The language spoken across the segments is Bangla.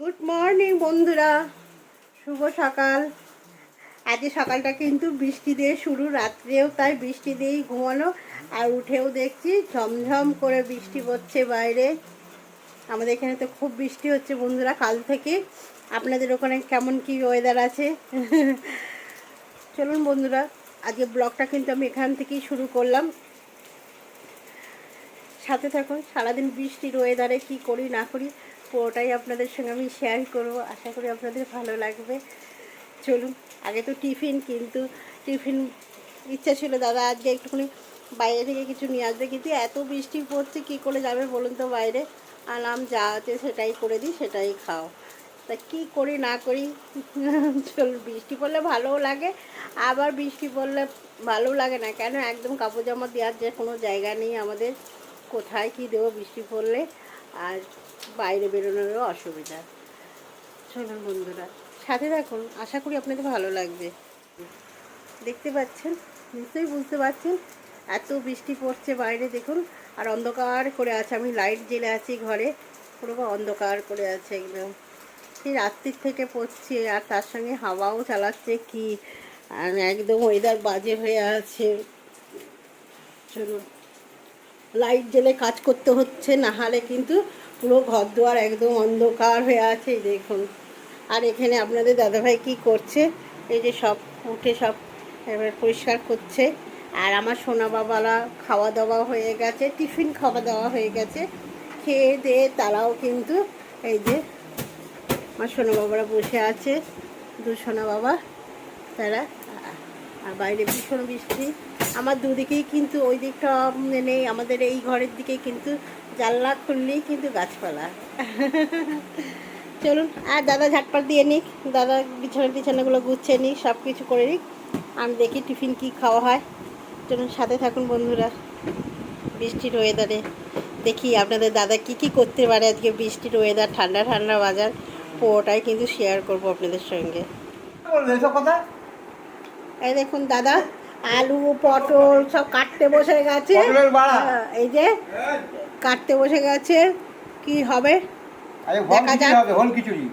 গুড মর্নিং বন্ধুরা। শুভ সকাল। আজকে সকালটা কিন্তু বৃষ্টি দিয়ে শুরু, রাত্রেও তাই বৃষ্টি দিয়েই ঘুমানো। আর উঠেও দেখছি ঝমঝম করে বৃষ্টি পড়ছে বাইরে। আমাদের এখানে তো খুব বৃষ্টি হচ্ছে বন্ধুরা কাল থেকে। আপনাদের ওখানে কেমন কি ওয়েদার আছে? চলুন বন্ধুরা, আজকে ব্লগটা কিন্তু আমি এখান থেকেই শুরু করলাম। সাথে থাকুন, সারাদিন বৃষ্টির ওয়েদারে কি করি না করি। পুরোটাই আপনাদের সঙ্গে আমি শেয়ার করব। আশা করি আপনাদের ভালো লাগবে। চলুন, আগে তো টিফিন, কিন্তু টিফিন ইচ্ছা ছিল দাদা আজকে একটুখানি বাইরে থেকে কিছু নিয়ে আসবে, কিন্তু এত বৃষ্টি পড়ছে, কি করে যাবে বলুন তো বাইরে? আলাম যা আছে সেটাই করে দিই, সেটাই খাও। তা কী করি, না করি? চল বৃষ্টি পড়লে ভালোও লাগে, আবার বৃষ্টি পড়লে ভালো লাগে না। কেন? একদম কাপড় জামা দেওয়ার যে কোনো জায়গা নেই আমাদের। কোথায় কি দেবো বৃষ্টি পড়লে? আর বাইরে বেরোনোরও অসুবিধা। চলুন বন্ধুরা, সাথে থাকুন, আশা করি আপনাদের ভালো লাগবে। দেখতে পাচ্ছেন? নিশ্চয়ই বুঝতে পারছেন? এত বৃষ্টি পড়ছে বাইরে, দেখুন। আর অন্ধকার করে আছে, আমি লাইট জেলে আছি ঘরে। পুরো অন্ধকার করে আছে একদম। সেই রাত্রির থেকে পড়ছে, আর তার সঙ্গে হাওয়াও চালাচ্ছে কি? আর একদম ওয়েদার বাজে হয়ে আছে। চলুন লাইট জেলে কাজ করতে হচ্ছে, না হলে কিন্তু পুরো ঘর দুয়ার একদম অন্ধকার হয়ে আছে দেখুন। আর এখানে আপনাদের দাদাভাই কি করছে, এই যে সব উঠে সব এবার পরিষ্কার করছে। আর আমার সোনা বাবারা খাওয়া দাওয়া হয়ে গেছে, টিফিন খাওয়া দাওয়া হয়ে গেছে। খেয়ে দিয়ে তারাও কিন্তু এই যে আমার সোনা বাবারা বসে আছে, দু সোনা বাবা তারা আর বাইরে ভীষণ বৃষ্টি। আমার দুদিকেই কিন্তু ওই দিকটা নেই আমাদের এই ঘরের দিকেই কিন্তু জানলা খুললেই কিন্তু গাছপালা। চলুন, আর দাদা ঝাটপাট দিয়ে নিক। দাদা বিছানা টিছানাগুলো গুছিয়ে নিক সব কিছু করে নিক। আমি দেখি টিফিন কি খাওয়া হয়। চলুন, সাথে থাকুন বন্ধুরা বৃষ্টির ওয়েদারে দেখি আপনাদের দাদা কি কি করতে পারে আজকে বৃষ্টির ওয়েদার ঠান্ডা ঠান্ডা বাজার। পুরোটাই কিন্তু শেয়ার করব আপনাদের সঙ্গে। কথা? এই দেখুন দাদা আলু পটল সব কাটতে বসে গেছে? হ্যাঁ, এই যে কাটতে বসে গেছে। কি হবে? দেখা যাক। খিচুড়ি।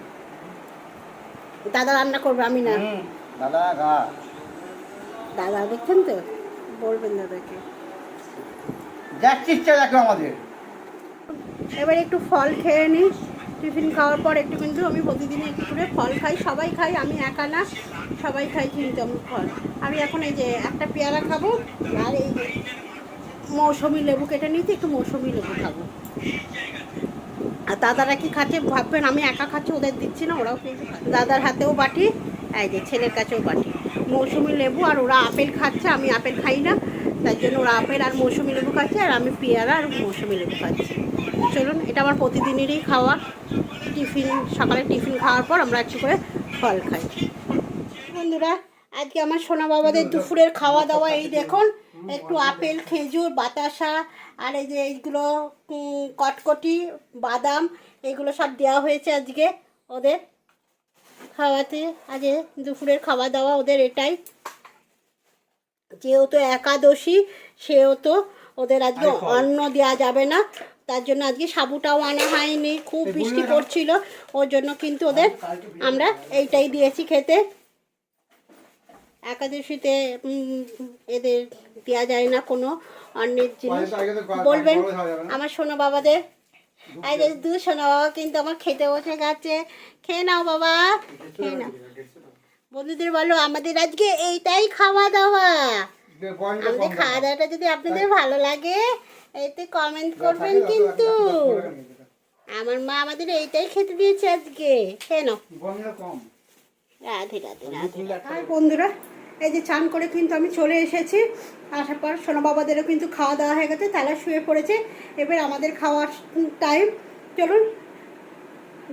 দাদা রান্না করবে আমি না। দাদা গা। দাদা দেখছেন তো? বলবেন দাদাকে। যাচ্ছি দেখো আমাদের। এবার একটু ফল খেয়ে নিই টিফিন খাওয়ার পর একটু কিন্তু আমি প্রতিদিন একটু করে ফল খাই সবাই খাই আমি একা না। সবাই খাই কিন্তু আমি ফল আমি এখন এই যে একটা পেয়ারা খাব, আর এই যে মৌসুমি লেবু কেটে নিয়েছি, একটু মৌসুমি লেবু খাব। আর দাদারা কি খাচ্ছে ভাববেন, আমি একা খাচ্ছি, ওদের দিচ্ছি না, ওরাও দাদার হাতেও বাটি, এই যে ছেলের কাছেও বাটি। মৌসুমি লেবু, আর ওরা আপেল খাচ্ছে, আমি আপেল খাই না। তার জন্য ওরা আপেল আর মৌসুমি লেবু খাচ্ছে, আর আমি পেয়ারা আর মৌসুমি লেবু খাচ্ছি। চলুন, এটা আমার প্রতিদিনেরই খাওয়া। টিফিন, সকালে টিফিন খাওয়ার পর আমরা একটু করে ফল খাই। বন্ধুরা আজকে আমার সোনা বাবাদের দুপুরের খাওয়া দাওয়া এই দেখুন একটু আপেল খেজুর বাতাসা আর এই যে এইগুলো কটকটি বাদাম এগুলো সব দেওয়া হয়েছে আজকে ওদের খাওয়াতে। আজকে দুপুরের খাওয়া দাওয়া ওদের এটাই। যেহেতু একাদশী সেহেতু ওদের আজকে অন্ন দেওয়া যাবে না। তার জন্য আজকে সাবুটাও আনা হয়নি খুব বৃষ্টি পড়ছিল। ওর জন্য কিন্তু ওদের আমরা এইটাই দিয়েছি খেতে। একাদশীতে এদের দেওয়া যায় না কোনো অন্যের জিনিস। বলবেন আমার সোনা বাবাদের? এই যে দু সোনা বাবা কিন্তু আমার খেতে বসে গেছে। খেয়ে নাও বাবা খেয়ে নাও। বন্ধুদের বলো আমাদের আজকে এইটাই খাওয়া দাওয়া। আমাদের খাওয়া দাওয়াটা যদি আপনাদের ভালো লাগে এতে কমেন্ট করবেন কিন্তু। আমার মা আমাদের এইটাই খেতে দিয়েছে আজকে। খেয়ে নাও। রাধে রাধে রাধে। বন্ধুরা এই যে চান করে কিন্তু আমি চলে এসেছি। আসার পর সোনা বাবাদেরও কিন্তু খাওয়া দাওয়া হয়ে গেছে, তারা শুয়ে পড়েছে। এবার আমাদের খাওয়ার টাইম চলুন,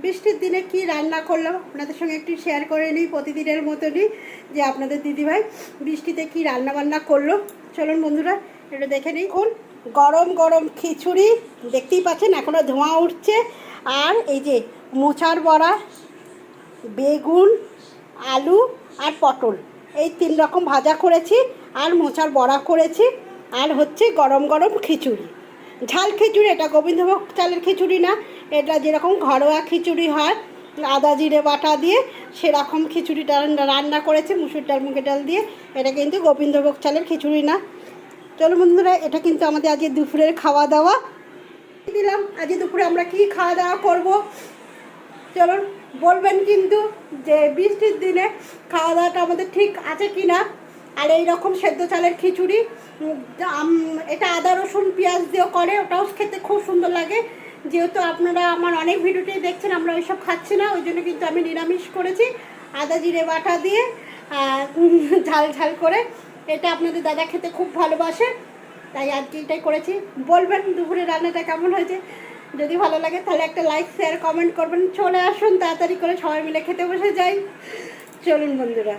বৃষ্টির দিনে কি রান্না করলাম আপনাদের সঙ্গে একটু শেয়ার করে নিই প্রতিদিনের মতনই, যে আপনাদের দিদিভাই বৃষ্টিতে কি রান্না বান্না করল। চলুন বন্ধুরা, একটু দেখে নিই। কোন গরম গরম খিচুড়ি, দেখতেই পাচ্ছেন এখনও ধোঁয়া উঠছে। আর এই যে মোচার বড়া, বেগুন, আলু আর পটল। এই তিন রকম ভাজা করেছি, আর মোচার বড়া করেছি, আর হচ্ছে গরম গরম খিচুড়ি। ঝাল খিচুড়ি, এটা গোবিন্দভোগ চালের খিচুড়ি না, এটা যেরকম ঘরোয়া খিচুড়ি হয়, আদা জিরে বাটা দিয়ে, সেরকম খিচুড়িটা রান্না- করেছি, মুসুর ডাল, মুগের ডাল দিয়ে, এটা কিন্তু গোবিন্দভোগ চালের খিচুড়ি না। চলো বন্ধুরা, এটা কিন্তু আমাদের আজকে দুপুরের খাওয়া দাওয়া। দিলাম, আজকে দুপুরে আমরা কি খাওয়া দাওয়া করব? চলুন। বলবেন কিন্তু যে বৃষ্টির দিনে খাওয়া দাওয়াটা আমাদের ঠিক আছে কি না আর এই রকম সেদ্ধ চালের খিচুড়ি এটা আদা, রসুন, পেঁয়াজ দিয়েও করে, ওটাও খেতে খুব সুন্দর লাগে। যেহেতু আপনারা আমার অনেক ভিডিওতেই দেখছেন, আমরা ওইসব খাচ্ছি না, ওই জন্য কিন্তু আমি নিরামিষ করেছি। আদা, জিরে বাটা দিয়ে ঝাল ঝাল করে। এটা আপনাদের দাদা খেতে খুব ভালোবাসে, তাই আজকে এটাই করেছি। বলবেন দুপুরে রান্নাটা কেমন হয়েছে? যদি ভালো লাগে তাহলে একটা লাইক শেয়ার কমেন্ট করবেন। চলে আসুন তাড়াতাড়ি করে সবাই মিলে খেতে বসে যাই। চলুন বন্ধুরা।